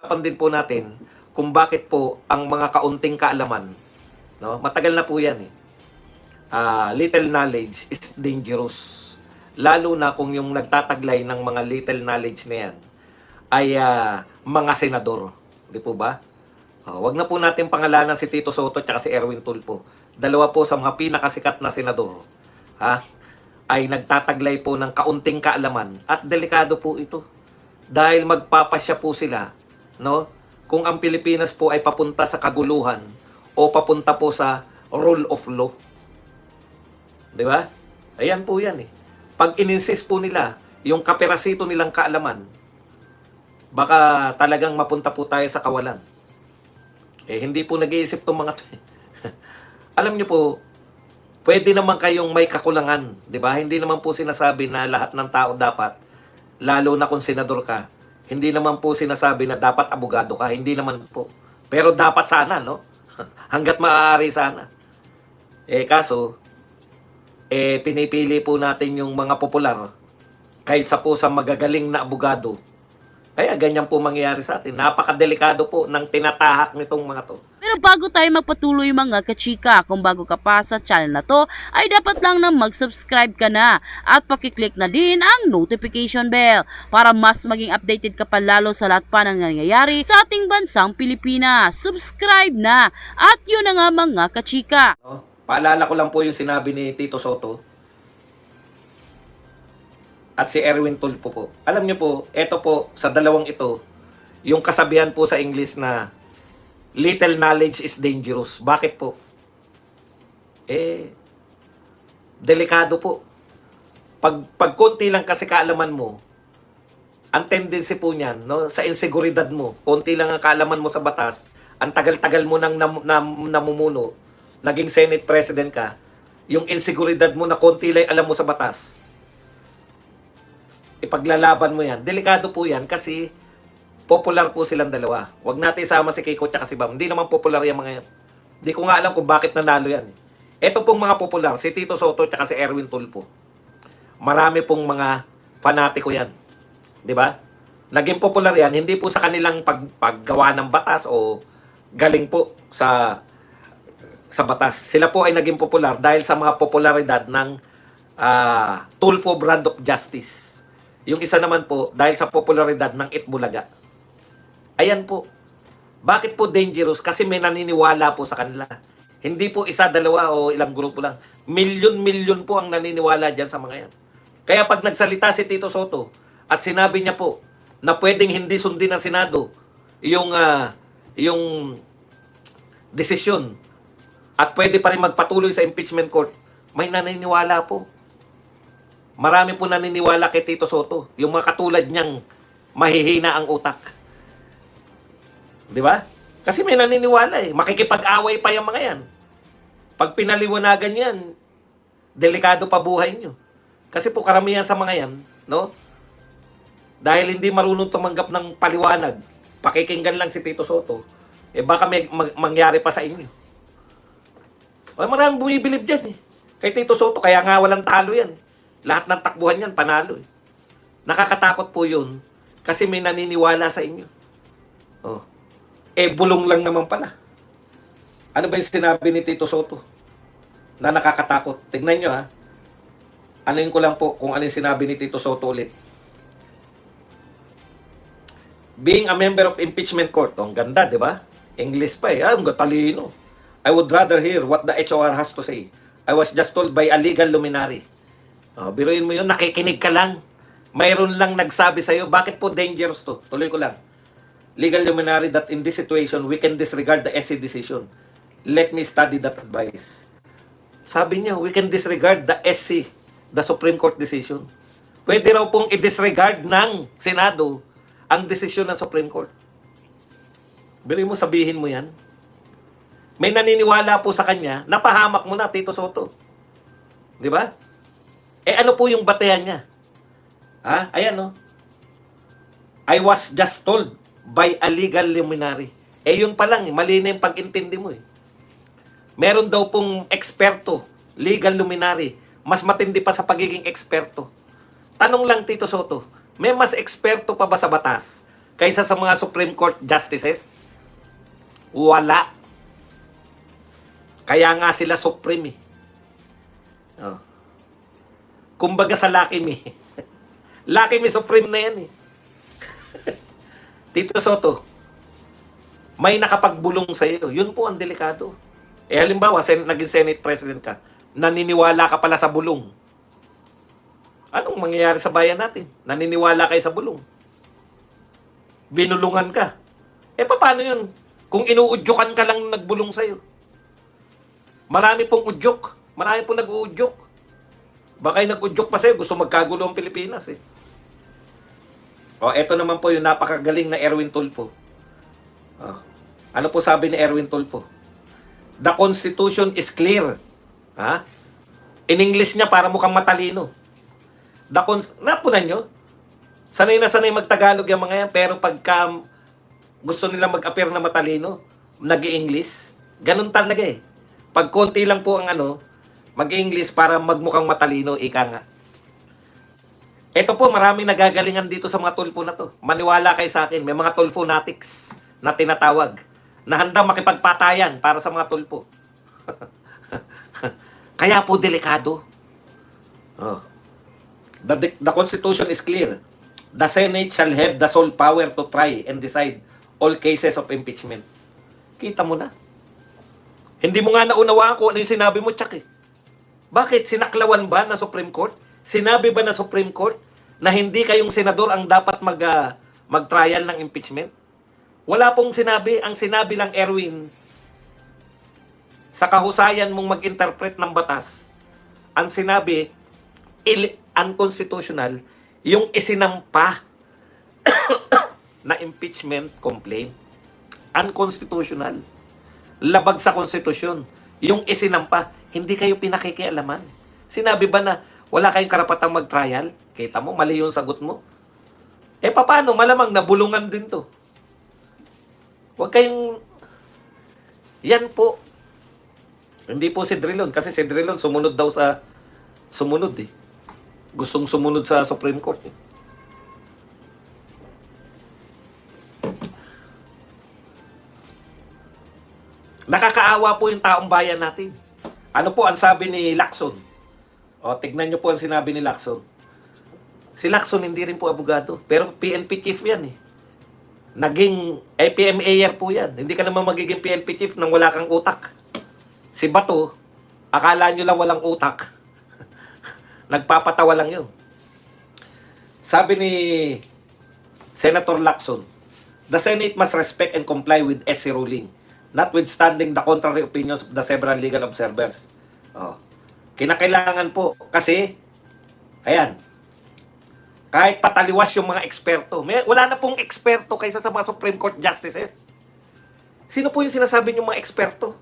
Pag din po natin kung bakit po ang mga kaunting kaalaman, no? Matagal na po 'yan eh. Ah, little knowledge is dangerous. Lalo na kung yung nagtataglay ng mga little knowledge na 'yan ay ah, mga senador, di po ba? Oh, wag na po natin pangalanan si Tito Soto at si Erwin Tulfo. Dalawa po sa mga pinakasikat na senador. Ha? Ay nagtataglay po ng kaunting kaalaman at delikado po ito. Dahil magpapasya po sila, no? Kung ang Pilipinas po ay papunta sa kaguluhan o papunta po sa rule of law. 'Di ba? Ayan po 'yan eh. Pag ininsist po nila yung kaperasito nilang kaalaman, baka talagang mapunta po tayo sa kawalan. Eh, hindi po nag-iisip tong mga to. eh. Alam niyo po, pwede naman kayong may kakulangan, 'di ba? Hindi naman po sinasabi na lahat ng tao dapat lalo na kung senador ka. Hindi naman po sinasabi na dapat abogado ka, hindi naman po. Pero dapat sana, no? Hanggat maaari sana. Eh kaso eh pinipili po natin yung mga popular kaysa po sa magagaling na abogado. Kaya ganyan po mangyayari sa atin. Napakadelikado po ng tinatahak nitong mga to. Pero bago tayo magpatuloy mga kachika, kung bago ka pa sa channel na to, ay dapat lang na mag-subscribe ka na at pakiclick na din ang notification bell para mas maging updated ka pa lalo sa lahat pa ng nangyayari sa ating bansang Pilipinas. Subscribe na! At yun na nga mga kachika. No? Paalala ko lang po yung sinabi ni Tito Soto at si Erwin Tulfo po. Alam niyo po, eto po, sa dalawang ito, yung kasabihan po sa English na little knowledge is dangerous. Bakit po? Eh, delikado po. Pag, pag konti lang kasi kaalaman mo, ang tendency po niyan, no, sa inseguridad mo, konti lang ang kaalaman mo sa batas, ang tagal-tagal mo nang nam, nam, namumuno, naging Senate President ka, yung inseguridad mo na konti lang alam mo sa batas, ipaglalaban mo yan. Delikado po yan kasi popular po silang dalawa. Huwag natin isama si Kiko at si Bam. Hindi naman popular yung mga yan. Hindi ko nga alam kung bakit nanalo yan. eh. Ito pong mga popular, si Tito Soto at si Erwin Tulfo. Marami pong mga fanatiko yan. Di ba? Naging popular yan, hindi po sa kanilang pag, paggawa ng batas o galing po sa sa batas. Sila po ay naging popular dahil sa mga popularidad ng ah, Tulfo Brand of Justice. Yung isa naman po dahil sa popularidad ng Itbulaga. Ayan po. Bakit po dangerous? Kasi may naniniwala po sa kanila. Hindi po isa, dalawa o ilang grupo lang. Milyon-milyon po ang naniniwala dyan sa mga yan. Kaya pag nagsalita si Tito Soto at sinabi niya po na pwedeng hindi sundin ng Senado yung ah, yung desisyon at pwede pa rin magpatuloy sa impeachment court, may naniniwala po. Marami po naniniwala kay Tito Soto. Yung mga katulad niyang mahihina ang utak. Di ba? Kasi may naniniwala eh. Makikipag-away pa yung mga yan. Pag pinaliwanagan yan, delikado pa buhay nyo. Kasi po karamihan sa mga yan, no? Dahil hindi marunong tumanggap ng paliwanag, pakikinggan lang si Tito Soto, eh baka may mag- mangyari pa sa inyo. Ay, maraming bumibilib dyan eh. Kay Tito Soto, kaya nga walang talo yan. Lahat ng takbuhan yan, panalo eh. Nakakatakot po yun kasi may naniniwala sa inyo. Oh. Eh, bulong lang naman pala. Ano ba yung sinabi ni Tito Soto? Na nakakatakot. Tignan nyo ha. Anuin ko lang po kung ano yung sinabi ni Tito Soto ulit. Being a member of impeachment court, oh, ang ganda, di ba? English pa eh. Ah, ang talino. I would rather hear what the HOR has to say. I was just told by a legal luminary. Oh, biruin mo yun, nakikinig ka lang. Mayroon lang nagsabi sa'yo, bakit po dangerous to? Tuloy ko lang. Legal luminary that in this situation, we can disregard the SC decision. Let me study that advice. Sabi niya, we can disregard the SC, the Supreme Court decision. Pwede raw pong i-disregard ng Senado ang desisyon ng Supreme Court. Biruin mo, sabihin mo yan. May naniniwala po sa kanya, napahamak mo na, Tito Soto. Di ba? Eh ano po yung batayan niya? Ha? Ayan no. I was just told by a legal luminary. Eh yun pa lang, mali na yung pag-intindi mo eh. Meron daw pong eksperto, legal luminary, mas matindi pa sa pagiging eksperto. Tanong lang Tito Soto, may mas eksperto pa ba sa batas kaysa sa mga Supreme Court justices? Wala. Kaya nga sila Supreme eh. Oh. Kumbaga sa Lucky Me. Lucky Me Supreme na yan eh. Tito Soto, may nakapagbulong sa iyo. Yun po ang delikado. Eh halimbawa, sen- naging Senate President ka, naniniwala ka pala sa bulong. Anong mangyayari sa bayan natin? Naniniwala kayo sa bulong. Binulungan ka. Eh paano yun? Kung inuudyokan ka lang nagbulong sa'yo. Marami pong udyok. Marami pong nag-uudyok. Baka yung nag-udyok pa sa'yo, gusto magkagulo ang Pilipinas eh. O, eto naman po yung napakagaling na Erwin Tulfo. Oh. Ano po sabi ni Erwin Tulfo? The Constitution is clear. Ha? In English niya para mukhang matalino. The cons- Napunan nyo? Sanay na sanay magtagalog yung mga yan, pero pagka gusto nila mag-appear na matalino, nag english ganun talaga eh. Pag konti lang po ang ano, mag-English para magmukhang matalino, ika nga. Ito po, maraming nagagalingan dito sa mga tulfo na to. Maniwala kayo sa akin, may mga tulfonatics na tinatawag na handang makipagpatayan para sa mga tulpo. Kaya po delikado. Oh. The, the Constitution is clear. The Senate shall have the sole power to try and decide all cases of impeachment. Kita mo na. Hindi mo nga naunawaan kung ano yung sinabi mo, Chuck eh. Bakit? Sinaklawan ba na Supreme Court? Sinabi ba na Supreme Court na hindi kayong senador ang dapat mag, ah, mag-trial ng impeachment? Wala pong sinabi. Ang sinabi lang, Erwin, sa kahusayan mong mag-interpret ng batas, ang sinabi, il- unconstitutional, yung isinampa na impeachment complaint. Unconstitutional. Labag sa konstitusyon. Yung isinampa, hindi kayo pinakikialaman. Sinabi ba na wala kayong karapatang mag-trial? Kita mo, mali yung sagot mo. Eh, paano? Malamang nabulungan din to. Huwag kayong... Yan po. Hindi po si Drilon. Kasi si Drilon sumunod daw sa... Sumunod eh. Gustong sumunod sa Supreme Court eh. Nakakaawa po yung taong bayan natin. Ano po ang sabi ni Lacson? O, tignan nyo po ang sinabi ni Lacson. Si Lacson hindi rin po abogado, pero PNP chief yan eh. Naging APMAyer po yan. Hindi ka naman magiging PNP chief nang wala kang utak. Si Bato, akala nyo lang walang utak. Nagpapatawa lang yun. Sabi ni Senator Lacson, the Senate must respect and comply with SC ruling, notwithstanding the contrary opinions of the several legal observers. Oh. Kinakailangan po kasi, ayan, kahit pataliwas yung mga eksperto, may, wala na pong eksperto kaysa sa mga Supreme Court Justices. Sino po yung sinasabi yung mga eksperto?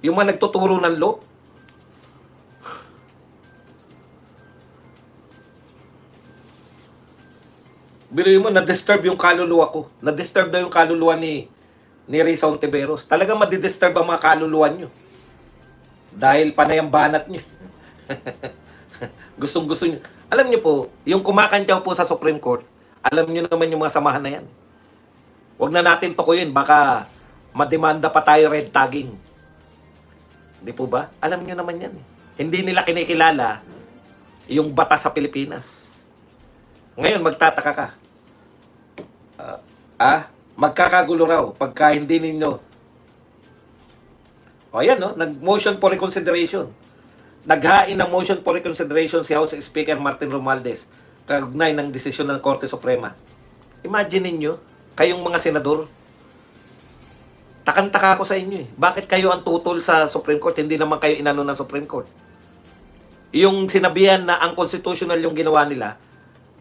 Yung mga nagtuturo ng law? Biruin mo, na-disturb yung kaluluwa ko. Na-disturb daw yung kaluluwa ni ni Risa Ontiveros. Talagang madidisturb ang mga kaluluwa nyo. Dahil panay ang banat nyo. Gustong gusto nyo. Alam nyo po, yung kumakantyaw po sa Supreme Court, alam nyo naman yung mga samahan na yan. Huwag na natin tukuyin, baka mademanda pa tayo red tagging. Di po ba? Alam nyo naman yan. Eh. Hindi nila kinikilala yung batas sa Pilipinas. Ngayon, magtataka ka. Ah, ah, magkakagulo raw pagka hindi ninyo. O yan, no? Nag-motion for reconsideration. Naghain ng motion for reconsideration si House Speaker Martin Romualdez kaugnay ng desisyon ng Korte Suprema. Imagine ninyo, kayong mga senador, takang-taka ako sa inyo eh. Bakit kayo ang tutol sa Supreme Court? Hindi naman kayo inano ng Supreme Court. Yung sinabihan na ang constitutional yung ginawa nila,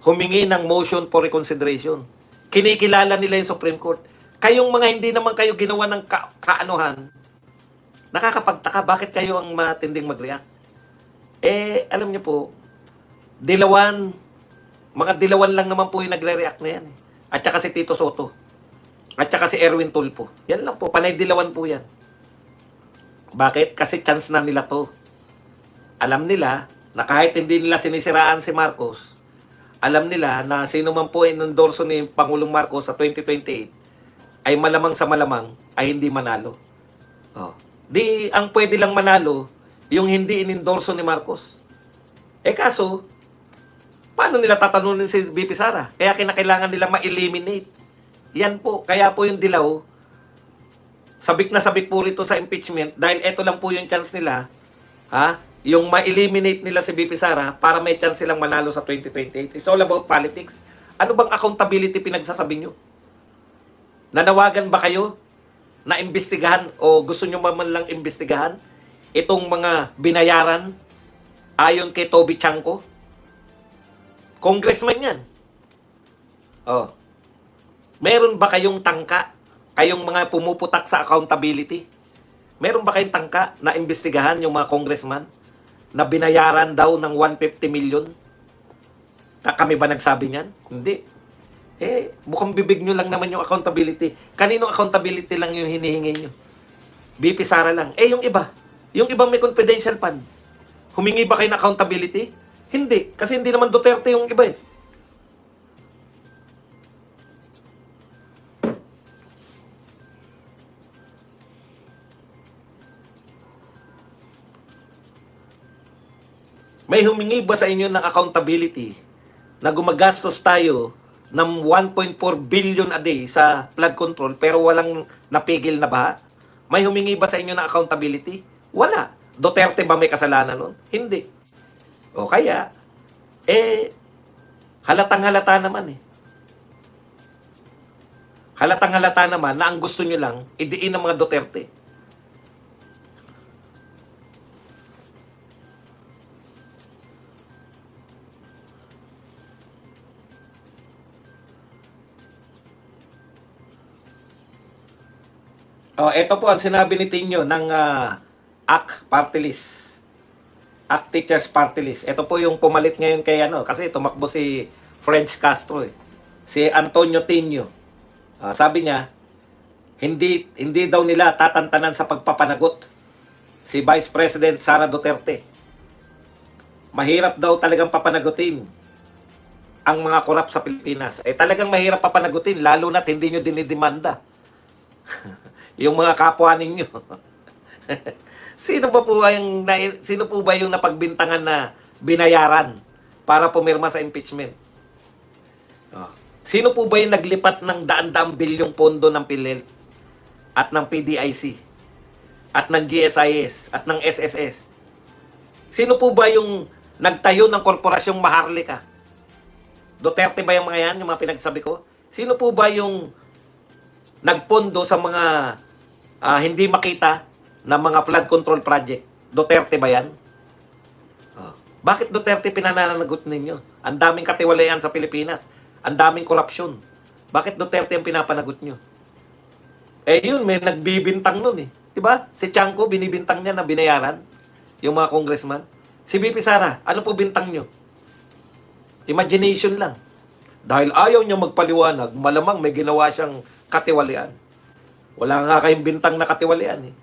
humingi ng motion for reconsideration. Kinikilala nila yung Supreme Court. Kayong mga hindi naman kayo ginawa ng ka- kaanuhan, nakakapagtaka bakit kayo ang matinding mag-react. Eh, alam niyo po, dilawan, mga dilawan lang naman po yung nagre-react na yan. eh. At saka si Tito Soto. At saka si Erwin Tulfo. Yan lang po, panay dilawan po yan. Bakit? Kasi chance na nila to. Alam nila na kahit hindi nila sinisiraan si Marcos, alam nila na sino man po inendorso ni Pangulong Marcos sa 2028 ay malamang sa malamang ay hindi manalo. Oh. Di ang pwede lang manalo yung hindi inendorso ni Marcos. Eh kaso, paano nila tatanunin si BP Sara? Kaya kinakailangan nila ma-eliminate. Yan po. Kaya po yung dilaw, sabik na sabik po rito sa impeachment dahil ito lang po yung chance nila, ha? Yung ma-eliminate nila si BP Sara para may chance silang manalo sa 2028. It's all about politics. Ano bang accountability pinagsasabi nyo? Nanawagan ba kayo na imbestigahan o gusto nyo man lang imbestigahan itong mga binayaran ayon kay Toby Chanko? Congressman yan. Oh. Meron ba kayong tangka? Kayong mga pumuputak sa accountability? Meron ba kayong tangka na imbestigahan yung mga congressman na binayaran daw ng 150 million? Na kami ba nagsabi niyan? Hindi. Eh, mukhang bibig nyo lang naman yung accountability. Kanino accountability lang yung hinihingi nyo? BP Sara lang. Eh, yung iba. Yung ibang may confidential fund. Humingi ba kayo ng accountability? Hindi. Kasi hindi naman Duterte yung iba eh. May humingi ba sa inyo ng accountability na gumagastos tayo ng 1.4 billion a day sa flood control pero walang napigil na baha? May humingi ba sa inyo ng accountability? Wala. Duterte ba may kasalanan nun? Hindi. O kaya, eh, halatang halata naman eh. Halatang halata naman na ang gusto nyo lang, idiin ng mga Duterte. Oh, ito po ang sinabi ni Tinyo ng uh, AC Party List. AC Teachers Party List. Ito po yung pumalit ngayon kay ano, kasi tumakbo si French Castro eh. Si Antonio Tinyo. Ah, sabi niya, hindi hindi daw nila tatantanan sa pagpapanagot si Vice President Sara Duterte. Mahirap daw talagang papanagutin ang mga korap sa Pilipinas. Eh talagang mahirap papanagutin lalo na't hindi nyo dinidemanda yung mga kapwa ninyo. sino ba po yung sino po ba yung napagbintangan na binayaran para pumirma sa impeachment? Oh. Sino po ba yung naglipat ng daan-daang bilyong pondo ng PhilHealth at ng PDIC at ng GSIS at ng SSS? Sino po ba yung nagtayo ng korporasyong Maharlika? Duterte ba yung mga yan, yung mga pinagsabi ko? Sino po ba yung nagpondo sa mga ah, hindi makita na mga flood control project. Duterte ba yan? Oh. Bakit Duterte pinananagot ninyo? Ang daming katiwalayan sa Pilipinas. Ang daming korupsyon. Bakit Duterte ang pinapanagot nyo? Eh yun, may nagbibintang nun eh. Diba? Si Chanko, binibintang niya na binayaran yung mga congressman. Si BP Sara, ano po bintang nyo? Imagination lang. Dahil ayaw niya magpaliwanag, malamang may ginawa siyang katiwalian. Wala nga kayong bintang na katiwalian eh.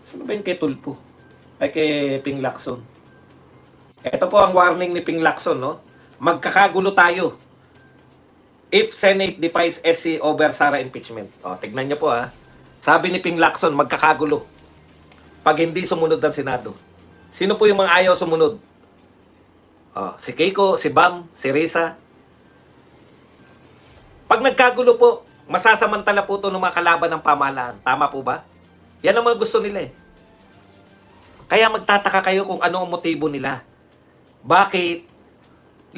Sino ba yung kay Tulpo? Ay kay Ping Lacson. Ito po ang warning ni Ping Lacson, no? Magkakagulo tayo if Senate defies SC over Sara impeachment. O, tignan niyo po ha. Sabi ni Ping Lacson, magkakagulo pag hindi sumunod ng Senado. Sino po yung mga ayaw sumunod? Oh, si Keiko, si Bam, si Risa. Pag nagkagulo po, masasamantala po ito ng mga kalaban ng pamahalaan. Tama po ba? Yan ang mga gusto nila eh. Kaya magtataka kayo kung ano ang motibo nila. Bakit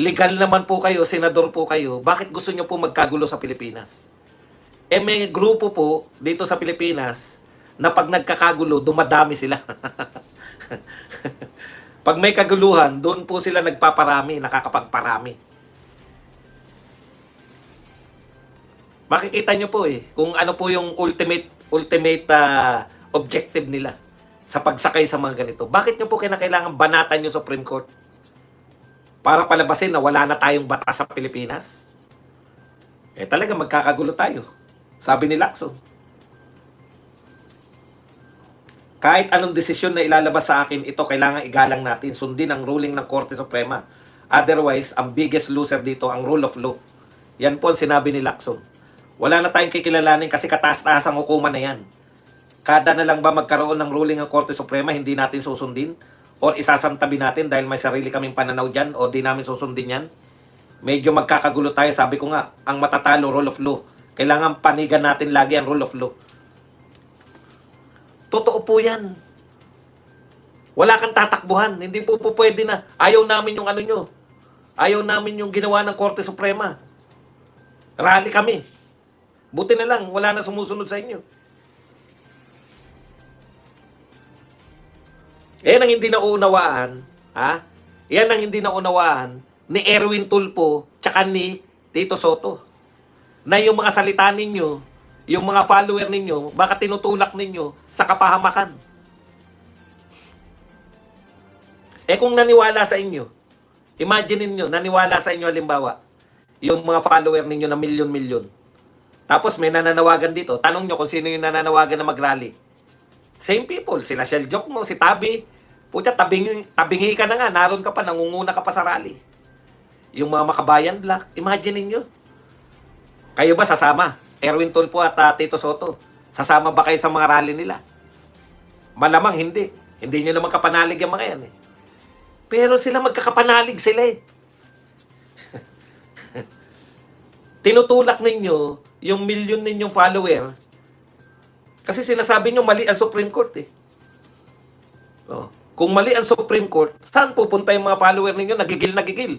legal naman po kayo, senador po kayo, bakit gusto nyo po magkagulo sa Pilipinas? Eh may grupo po dito sa Pilipinas na pag nagkakagulo, dumadami sila. pag may kaguluhan, doon po sila nagpaparami, nakakapagparami. Makikita nyo po eh, kung ano po yung ultimate ultimate ah, objective nila sa pagsakay sa mga ganito. Bakit nyo po kinakailangan banatan yung Supreme Court? Para palabasin na wala na tayong batas sa Pilipinas? Eh talaga magkakagulo tayo. Sabi ni Lacson. Kahit anong desisyon na ilalabas sa akin, ito kailangan igalang natin. Sundin ang ruling ng Korte Suprema. Otherwise, ang biggest loser dito, ang rule of law. Yan po ang sinabi ni Lacson. Wala na tayong kikilalanin kasi kataas-taas ang hukuman na yan. Kada na lang ba magkaroon ng ruling ng Korte Suprema, hindi natin susundin? Or isasantabi natin dahil may sarili kaming pananaw dyan o di namin susundin yan? Medyo magkakagulo tayo. Sabi ko nga, ang matatalo, rule of law. Kailangan panigan natin lagi ang rule of law. Totoo po yan. Wala kang tatakbuhan. Hindi po po pwede na. Ayaw namin yung ano nyo. Ayaw namin yung ginawa ng Korte Suprema. Rally kami. Buti na lang, wala na sumusunod sa inyo. Yan ang hindi naunawaan, ha? Yan ang hindi naunawaan ni Erwin Tulpo tsaka ni Tito Soto. Na yung mga salita ninyo, yung mga follower ninyo, baka tinutulak ninyo sa kapahamakan. Eh kung naniwala sa inyo, imagine ninyo, naniwala sa inyo halimbawa, yung mga follower ninyo na milyon-milyon. Tapos may nananawagan dito. Tanong nyo kung sino yung nananawagan na mag-rally. Same people. Sila Shell Joke mo, si Tabi. Puta, tabingi, tabingi ka na nga. Naroon ka pa, nangunguna ka pa sa rally. Yung mga makabayan black. Imagine ninyo. Kayo ba sasama? Erwin Tulpo at ah, Tito Soto. Sasama ba kayo sa mga rally nila? Malamang hindi. Hindi nyo naman kapanalig yung mga yan eh. Pero sila magkakapanalig sila eh. tinutulak ninyo yung milyon ninyong follower kasi sinasabi nyo mali ang Supreme Court eh. Oh. Kung mali ang Supreme Court, saan pupunta yung mga follower ninyo? Nagigil na gigil.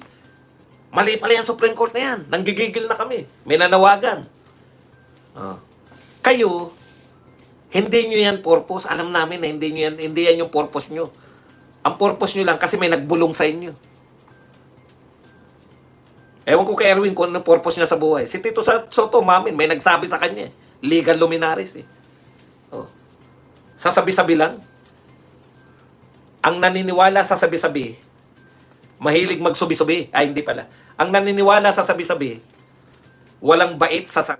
Mali pala yung Supreme Court na yan. Nanggigigil na kami. May nanawagan. Oh. Kayo, hindi nyo yan purpose. Alam namin na hindi, nyo yan, hindi yan yung purpose nyo. Ang purpose nyo lang kasi may nagbulong sa inyo. Ewan ko kay Erwin kung ano purpose niya sa buhay. Si Tito Soto, mamin, may nagsabi sa kanya. eh. Legal luminaries eh. Oh. Sasabi-sabi lang. Ang naniniwala sa sabi-sabi, mahilig magsubi-subi. Ay, hindi pala. Ang naniniwala sa sabi-sabi, walang bait sa sabi.